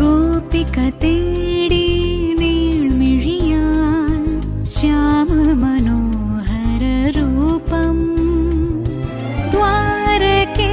ഗോപിക തേടി നീൾമിഴിയാൽ ശ്യാമ മനോഹര രൂപം ദ്വാരകേ